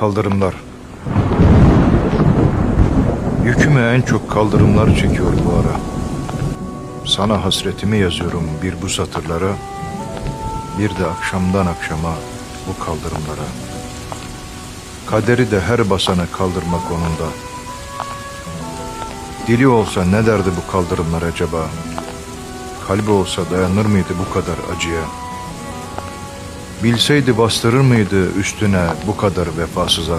Kaldırımlar. Yükümü en çok kaldırımlar çekiyor bu ara. Sana hasretimi yazıyorum bir bu satırlara, bir de akşamdan akşama bu kaldırımlara. Kaderi de her basana kaldırmak onun da. Dili olsa ne derdi bu kaldırımlar acaba? Kalbi olsa dayanır mıydı bu kadar acıya? Bilseydi bastırır mıydı üstüne bu kadar vefasıza?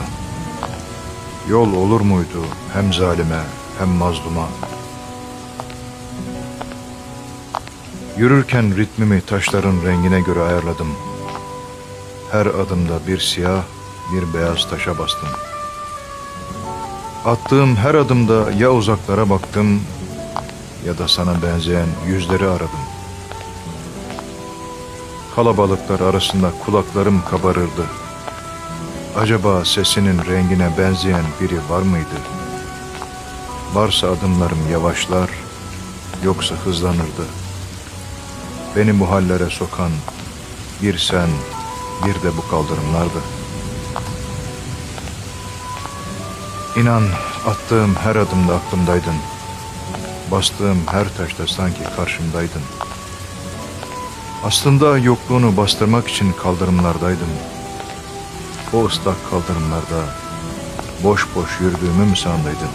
Yol olur muydu hem zalime hem mazluma? Yürürken ritmimi taşların rengine göre ayarladım. Her adımda bir siyah, bir beyaz taşa bastım. Attığım her adımda ya uzaklara baktım ya da sana benzeyen yüzleri aradım. Kalabalıklar arasında kulaklarım kabarırdı. Acaba sesinin rengine benzeyen biri var mıydı? Varsa adımlarım yavaşlar, yoksa hızlanırdı. Beni bu hallere sokan bir sen, bir de bu kaldırımlardı. İnan attığım her adımda aklımdaydın. Bastığım her taşta sanki karşımdaydın. Aslında yokluğunu bastırmak için kaldırımlardaydım. O ıslak kaldırımlarda boş boş yürüdüğümü mü sandıydın?